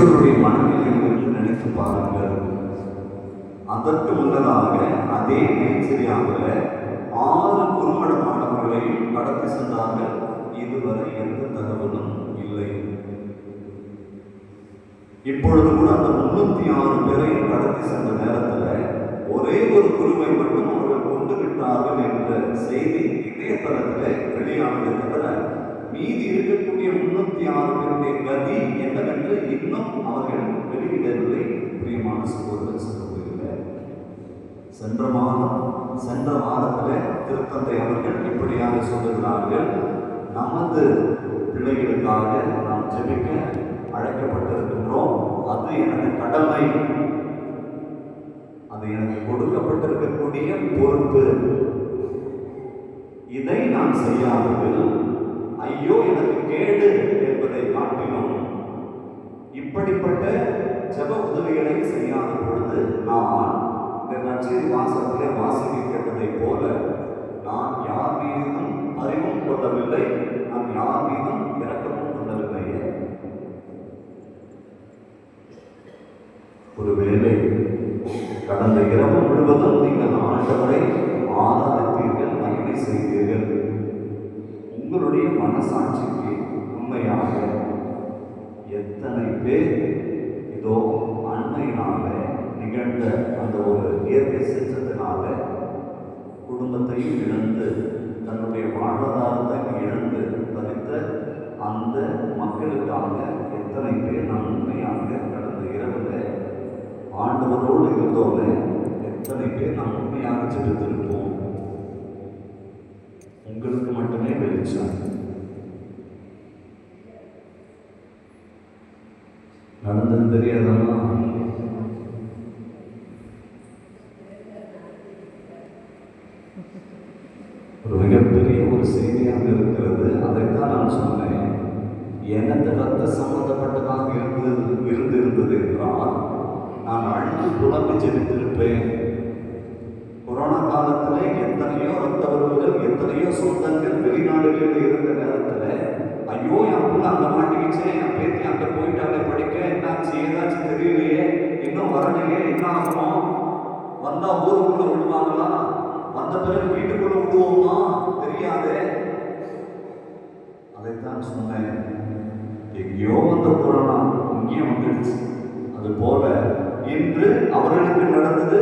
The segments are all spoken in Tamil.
இவருடைய மனநிலை என்று நினைத்து பாருங்கள். அதற்கு முன்னதாக அதே நைஜீரியாவில் ஆறு குறும்படமானவர்களை கடத்தி சென்றார்கள். இதுவரை எந்த தகவலும் இல்லை. இப்பொழுது கூட அந்த முன்னூத்தி ஆறு பேரையும் கடத்தி சென்ற நேரத்தில் ஒரே ஒரு குருவை மட்டும் அவர்கள் கொண்டு விட்டார்கள் என்ற செய்தி இணையதளத்தில் வெளியானதை தவிர மீதி இருக்கக்கூடிய முன்னூத்தி ஆறு பேருடைய கதி என்னவென்று இன்னும் அவர்கள் வெளியிடவில்லை. பிரியமான சகோதர சகோதரிகளே சென்ற மாதம் சென்ற வாரத்தில் திருத்தந்தை அவர்கள் இப்படியாக சொல்லுகிறார்கள். நமது பிள்ளைகளுக்காக நாம் ஜெபிக்க அழைக்கப்பட்டிருக்கின்றோம். அது எனது கடமை. அது எனக்கு கொடுக்கப்பட்டிருக்கக்கூடிய பொறுப்பு. இதை நான் செய்யாததில் ஐயோ எனக்கு கேடு என்பதை காட்டிலும் இப்படிப்பட்ட ஜப உதவிகளை செய்யாத பொழுது நான் இந்த நச்சரி வாசத்திலே வாசிக்க கேட்டதைப் போல நான் யார் மீதும் அறிவும் கொள்ளவில்லை நான் யார் மீதும் இறக்கமும் கொள்ளவில்லை ஒருவேளை கடந்த இரவு முழுவதும் நீங்கள் ஆண்டவரை ஆராதித்தீர்கள் மகிமை செய்தீர்கள். உங்களுடைய மனசாட்சிக்கு உண்மையாக எத்தனை பேர் இதோ அண்மையினால நிகழ்ந்த அந்த ஒரு இயற்கை சீற்றத்தினால குடும்பத்தையும் இழந்து தன்னுடைய வாழ்வாதாரத்தை இழந்து தவித்த அந்த மக்களுக்காக எத்தனை பேர் நாம் உண்மையாக கடந்த இரவில் ஆண்டவரோடு இருந்தோம் எத்தனை பேர் நாம் உண்மையாக செலுத்திருப்போம் உங்களுக்கு மட்டுமே வெளிச்சம் நடந்தது தெரியாதெல்லாம் ஒரு மிகப்பெரிய ஒரு செய்தியாக இருக்கிறது. அதைத்தான் நான் சொன்னேன். எனது ரத்த சம்பந்தப்பட்டதாக இருந்து இருந்திருந்தது என்றால் நான் அழுது புலம்பி ஜெபித்திருப்பேன். கொரோனா காலத்துல எத்தனையோ ரத்த உறவுகள் எத்தனையோ சொந்தங்கள் வெளிநாடுகளில் இருந்த நேரத்துல ஐயோ என் பிள்ளை அங்க மாட்டிக்கிச்சு என் பேத்தி அங்க போயிட்டாங்க படிக்க என்னாச்சு ஏதாச்சும் தெரியலையே இன்னும் வரலையே என்ன ஆகும்? வந்தா ஊருக்குள்ள விடுவாங்களா வந்த பிறகு வீட்டுக்குள்ள விடுவோமா தெரியாதே. அதைத்தான் சொன்னேன். எங்கேயோ வந்த கொரோனா இங்கேயும் வந்துடுச்சு. அது போல இன்று அவர்களுக்கு நடந்தது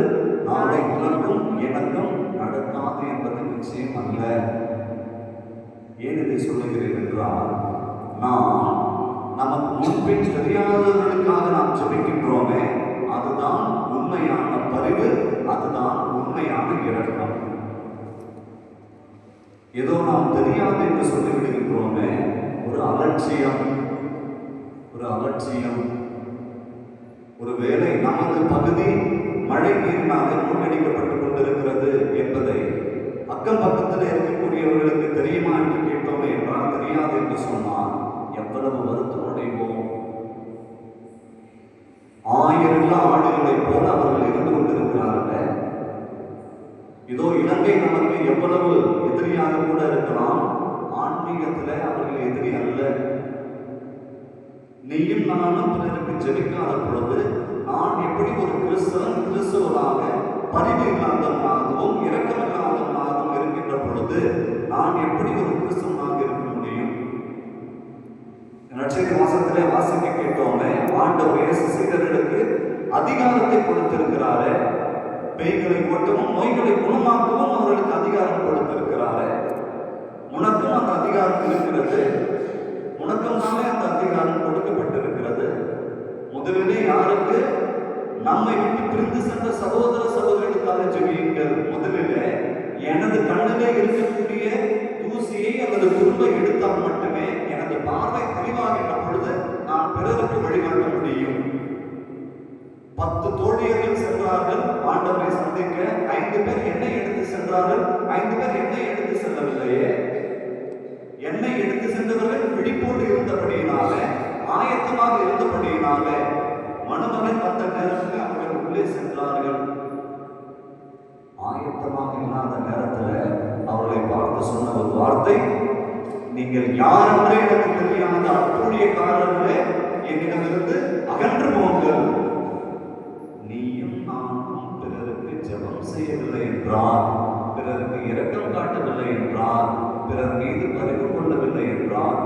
நாளை உனக்கும் எனக்கும் நடக்காது என்பது நிச்சயம் அல்ல ஏன் இதை சொல்லுகிறேன் என்றால் நாம் ஆனால் முன்பின் தெரியாதவர்களுக்காக நாம் ஜபிக்கின்றோமே அதுதான் உண்மையான பரிவு அதுதான் உண்மையான இரக்கம். ஏதோ நாம் தெரியாது என்று சொல்லிவிடுகின்றோமே ஒரு அலட்சியம் ஒரு அலட்சியம். ஒரு வேலை நமது பகுதி மழை நீரினாலே மூழ்கடிக்கப்பட்டுக் கொண்டிருக்கிறது என்பதை அக்கம் பக்கத்தில் இருக்கக்கூடியவர்களுக்கு தெரியுமா என்று கேட்டோமே என்றால் தெரியாது என்று சொன்னால் எவ்வளவு வருத்தம். ஆயிரம் போல அவர்கள் இருந்து கொண்டிருக்கிறார்கள். இதோ இலங்கை நமக்கு எவ்வளவு எதிரியாக கூட இருக்கலாம். ஆன்மீகத்தில் அவர்கள் எதிரி அல்ல. நீயும் நானும் பிறருக்கு ஜெபிக்காத பொழுது நான் எப்படி ஒரு கிறிஸ்தவன் கிறிஸ்தவராக பரிவு இல்லாதவனாகவும் இரக்கமில்லாதவனாகவும் இருக்கின்ற பொழுது நான் எப்படி ஒரு கிறிஸ்தவனாக இருக்க முடியும்? நட்சத்திர மாசத்திலே வாசிக்க கேட்டோமே ஆண்டவர் இயேசு சீடர்களுக்கு அதிகாரத்தை கொடுத்திருக்கிறாரே. பேய்களை ஓட்டவும் நோய்களை குணமாக்கவும் அவர்களுக்கு அதிகாரம் கொடுத்திருக்கிறாரே. உனக்கும் அந்த அதிகாரம் இருக்கிறது. உனக்கும் தானே அந்த அதிகாரம் கொடுக்கப்பட்டிருக்கிறது. முதலிலே யாருக்கு? நம்மை விட்டு பிரிந்து சென்ற சகோதர சகோதரிகளுக்காக ஜெபியுங்கள். முதலிலே எனது கண்ணிலே இருக்கக்கூடிய தூசியை அல்லது துரும்பை எடுத்தால் மட்டுமே எனது பார்வை தெளிவாக பொழுது நான் பிறருக்கு வழிகாட்ட முடியும் பத்து தோழியர்கள் சென்றார்கள். ஆண்டவரை சந்திக்க ஐந்து பேர் எண்ணெய் எடுத்து சென்றார்கள். ஐந்து பேர் எண்ணெய் எடுத்து செல்லவில்லையே. எண்ணெய் எடுத்து சென்றவர்கள் விழிப்போடு இருந்தபடியினால ஆயத்தமாக இருந்தபடியினால மணமகன் வந்த நேரத்தில் அவர்கள் உள்ளே சென்றார்கள். ஆயத்தமாக இல்லாத நேரத்துல அவர்களை பார்த்து சொன்ன ஒரு வார்த்தை நீங்கள் யார் என்றே எனக்கு தெரியாத அட்டூழியக்காரர்களே என்னிடமிருந்து அகன்று போங்கள். நாம் பிறருக்கு ஜெபம் செய்யவில்லை என்றால் பிறருக்கு இரக்கம் காட்டவில்லை என்றால் பிறர் மீது பரிவு கொள்ளவில்லை என்றால்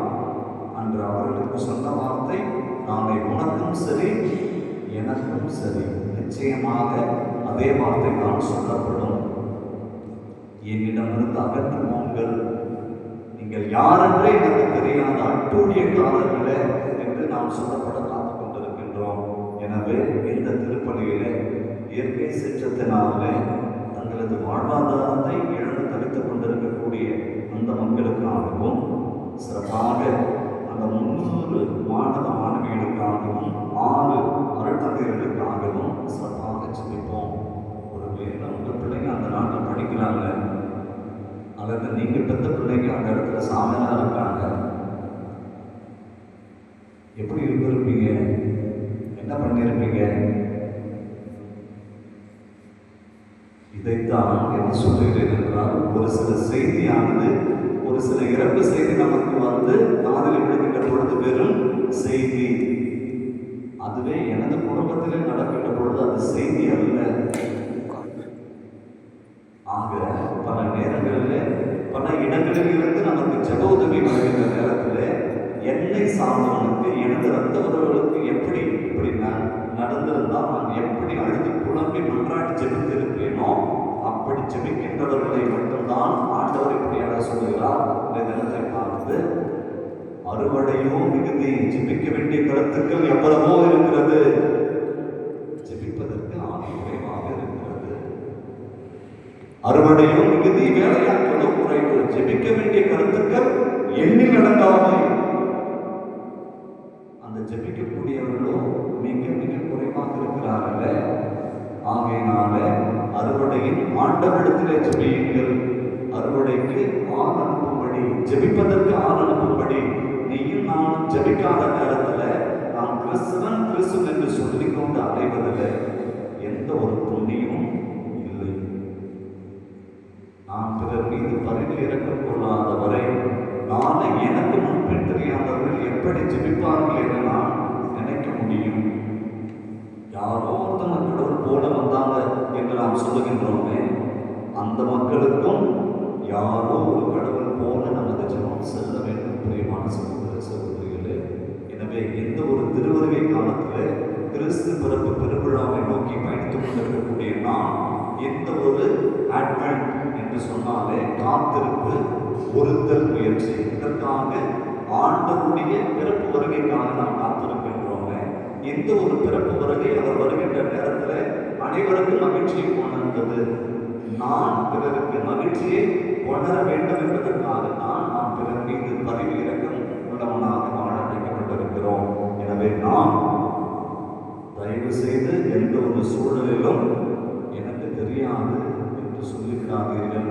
அன்று அவர்களுக்கு சொன்ன வார்த்தை நாளை உனக்கும் சரி எனக்கும் சரி. நிச்சயமாக அதே வார்த்தை தான் சொல்லப்படும். என்னிடமிருந்து அகன்று நீங்கள் யாரென்றே எனக்கு தெரியாத அட்டூழியக்காரர்களே என்று நாம் சொல்லப்பட காத்துக் கொண்டிருக்கின்றோம். எனவே இந்த திருப்பலியிலே இயற்கை சீற்றத்தினாலே தங்களது வாழ்வாதாரத்தை இழந்து தவித்து கொண்டிருக்கக்கூடிய அந்த மக்களுக்காகவும் சிறப்பாக அந்த முன்னூறு மாணவ மாணவிகளுக்காகவும் ஆறு அருட்தந்தையர்களுக்காகவும் சிறப்பாக சிந்திப்போம். ஒருவேளை உங்கள் பிள்ளைங்க அந்த நாட்டில் படிக்கிறாங்க. அல்லது நீங்கள் பெற்ற பிள்ளைங்க அந்த இடத்துல சாமியாக இருக்காங்க. எப்படி இதைத்தான் என்ன சொல்லுகிறேன் என்றால் ஒரு சில செய்தியானது ஒரு சில இறப்பு செய்தி நமக்கு வந்து காதலில் விடுகின்ற பொழுது வெறும் செய்தி. அதுவே எனது குடும்பத்திலே நடக்கின்ற பொழுது அது செய்தி அல்ல. ஆக பல நேரங்களில் பல இடங்களில் இருந்து நமக்கு ஜப உதவி வருகின்ற நேரத்தில் என்னை சார்ந்தவனுக்கு எனது ரத்த உறவுகளுக்கு எப்படி இப்படி நான் நடந்திருந்தால் நான் எப்படி அழுது புலம்பி மன்றாடி ஜெபித்திருப்பேனோ ஜெபிக்கின்றவர்களை மட்டும்தான் ஆண்டவர் இப்படியாக சொல்லுகிறார். இந்த தினத்தை பார்த்து அறுவடையோ மிகுதி ஜெபிக்க வேண்டிய கருத்துக்கள் எவ்வளவோ இருக்கிறது. ஜெபிப்பதற்கு ஆணை குறைவாக இருக்கிறது. அறுவடையும் மிகுதி வேலையாட்களும் குறைவு ஜெபிக்க வேண்டிய கருத்துக்கள் எண்ணில் அடங்காமை அந்த ஜெபிக்கக்கூடியவர்களோ மிக மிக குறைவாக இருக்கிறார்களே ஆகையினால அறுவடையின் ஆண்டவரிடத்திலே ஜெபியுங்கள் அறுவடைக்கு ஆள் அனுப்பும்படி ஜெபிப்பதற்கு ஆள் அனுப்பும்படி நீயும் நானும் ஜெபிக்காத நேரத்துல நாம் கிறிஸ்துவன் கிறிஸ்துவன் என்று சொல்லிக்கொண்டு கொண்டு எந்த ஒரு புண்ணியமும் இல்லை. நான் பிறர் மீது பரிந்து இறக்கம் கொள்ளாத வரை நாளை எனக்கு முன்பின் தெரியாதவர்கள் எப்படி ஜெபிப்பார்கள் என நான் நினைக்க முடியும். யாரோ ஒருத்தவங்க கடவுள் போல வந்தாங்க என்று நாம் சொல்லுகின்றோமே அந்த மக்களுக்கும் யாரோ ஒரு கடவுள் போல நமது ஜெபம் செல்ல வேண்டும். பிரியமான சகோதர சகோதரிகளே எனவே எந்த ஒரு திருவருகை காலத்தில் கிறிஸ்து பிறப்பு பெருவிழாவை நோக்கி பயணித்துக் கொண்டிருக்கக்கூடிய நாம் எந்த ஒரு அட்வென்ட் என்று சொன்னாலே காத்திருப்பு ஒருத்தல் முயற்சி. இதற்காக ஆண்டவருடைய பிறப்பு வருகைக்காக நாம் காத்திருக்கின்றோமே எந்த ஒரு பிறப்பு வருகை அவர் வருகின்ற நேரத்தில் அனைவருக்கும் மகிழ்ச்சியை கொண்டிருந்தது நான் பிறருக்கு மகிழ்ச்சியை உணர வேண்டும் என்பதற்காக தான் நாம் பிறர் மீது பதவி இறக்கம் உள்ளவனாக வாழ அழைக்கப்பட்டிருக்கிறோம். எனவே நாம் தயவு செய்து எந்த ஒரு சூழலிலும் எனக்கு தெரியாது என்று சொல்லிவிடாதீர்கள்.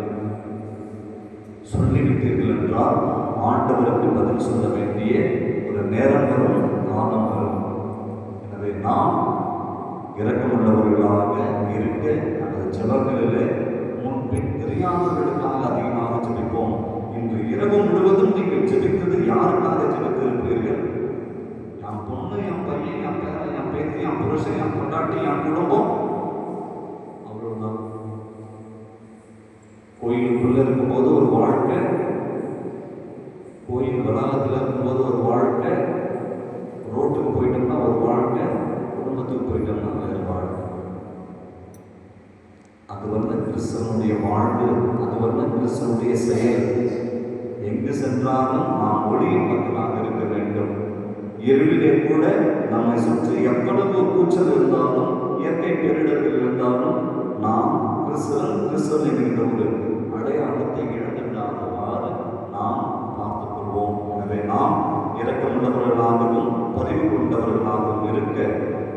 சொல்லிவிட்டீர்கள் என்றால் ஆண்டவருக்கு பதில் சொல்ல வேண்டிய ஒரு நேரம் வரும் காலம் வரும். எனவே நாம் இறக்கமுள்ளவர்களாக இருக்க அந்த ஜபங்களிலே முன்பின் தெரியாதவர்களுக்காக அதை இரவு முழுவதும் நீங்கள் ஜெபித்தது யாருக்காக ஜெபித்திருப்பீர்கள் என் பொண்ணு என் பையன் என் பேரன் என் பேத்தி என் புருஷன் என் பொண்டாட்டி என் குடும்பம் அவ்வளவுதான் கோயிலுக்குள்ள இருக்கும்போது ஒரு வாழ்க்கை. கோயில் வளாகத்தில் இருக்கும்போது ஒரு வாழ்க்கை. ரோட்டுக்கு போயிட்டோம்னா ஒரு வாழ்க்கை. குடும்பத்துக்கு போயிட்டோம்னா வேறு வாழ்க்கை. அது வந்து கிறிஸ்தவனுடைய வாழ்வு அது வந்து கிறிஸ்தவனுடைய செயல். எங்கு சென்றாலும் நாம் ஒளியின் மக்களாக இருக்க வேண்டும். இருளிலே கூட நம்மை சுற்றி எவ்வளவு கூச்சல் இருந்தாலும் இயற்கை பேரிடர்கள் இருந்தாலும் நாம் கிறிஸ்தவன் கிறிஸ்தவன் என்கின்ற ஒரு அடையாளத்தை இழந்து விடாதவாறு நாம் பார்த்துக் கொள்வோம். எனவே நாம் இரக்கமுள்ளவர்களாகவும் பதிவு கொண்டவர்களாகவும் இருக்க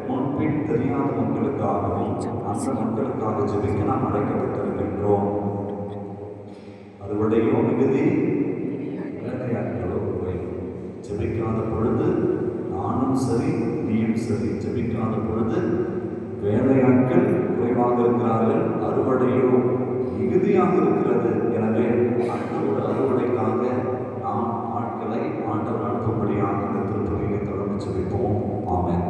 முன்பின் தெரியாத மக்களுக்காகவும் அந்த மக்களுக்காக ஜெபிக்க நாம் அழைக்கப்பட்டிருக்கின்றோம். அதனுடைய மிகுதி இறக்கரையாக்கியோட ஒரு கோயில் ஜபிக்காத பொழுது நானும் சரி நீயும் சரி. ஜபிக்காத பொழுது வேலையாட்கள் குறைவாக இருக்கிறார்கள் அறுவடையோ மிகுதியாக இருக்கிறது. எனவே ஆண்டோட அறுவடைக்காக நாம் ஆட்களை ஆண்டவர் அனுப்பும்படியாக இந்த திருப்பதியை தொடர்ந்து ஜபிப்போம் ஆமேன்.